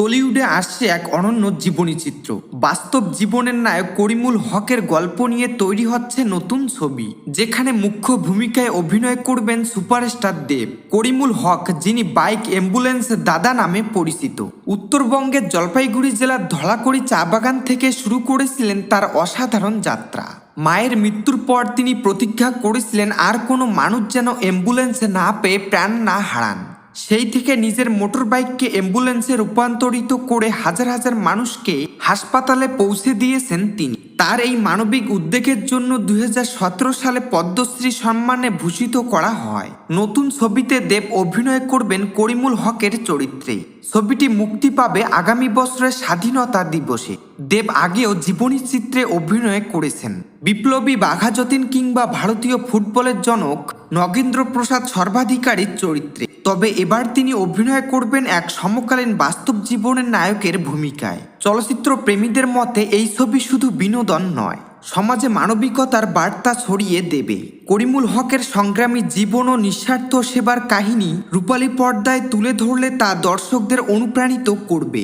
টলিউডে আসছে এক অনন্য জীবনী চিত্র। বাস্তব জীবনের নায়ক করিমুল হকের গল্প নিয়ে তৈরি হচ্ছে নতুন ছবি, যেখানে মুখ্য ভূমিকায় অভিনয় করবেন সুপারস্টার দেব, করিমুল হক, যিনি বাইক অ্যাম্বুলেন্স দাদা নামে পরিচিত। উত্তরবঙ্গের জলপাইগুড়ি জেলার ধলাকড়ি চা বাগান থেকে শুরু করেছিলেন তার অসাধারণ যাত্রা। মায়ের মৃত্যুর পর তিনি প্রতিজ্ঞা করেছিলেন আর কোনো মানুষ যেন অ্যাম্বুলেন্সে না পেয়ে প্রাণ না হারান। সেই থেকে নিজের মোটর বাইককে অ্যাম্বুলেন্সে রূপান্তরিত করে হাজার হাজার মানুষকে হাসপাতালে পৌঁছে দিয়েছেন তিনি। তার এই মানবিক উদ্যোগের জন্য দুই হাজার সতেরো সালে পদ্মশ্রী সম্মানে ভূষিত করা হয়। নতুন ছবিতে দেব অভিনয় করবেন করিমুল হকের চরিত্রে। ছবিটি মুক্তি পাবে আগামী বছরের স্বাধীনতা দিবসে। দেব আগেও জীবনী চিত্রে অভিনয় করেছেন। বিপ্লবী বাঘাযতীন কিংবা ভারতীয় ফুটবলের জনক নগেন্দ্র প্রসাদ সর্বাধিকারীর চরিত্রে। তবে এবার তিনি অভিনয় করবেন এক সমকালীন বাস্তব জীবনের নায়কের ভূমিকায়। চলচ্চিত্র প্রেমীদের মতে এই ছবি শুধু বিনোদন নয়, সমাজে মানবিকতার বার্তা ছড়িয়ে দেবে। করিমুল হকের সংগ্রামী জীবন ও নিঃস্বার্থ সেবার কাহিনী রূপালী পর্দায় তুলে ধরলে তা দর্শকদের অনুপ্রাণিত করবে।